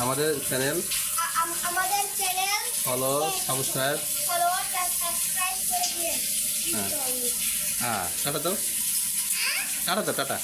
আমাদের চ্যানেল আমাদের channel follow subscribe follow subscribe করে হ্যাঁ। হ্যাঁ টাটা তো। টাটা তো, টাটা।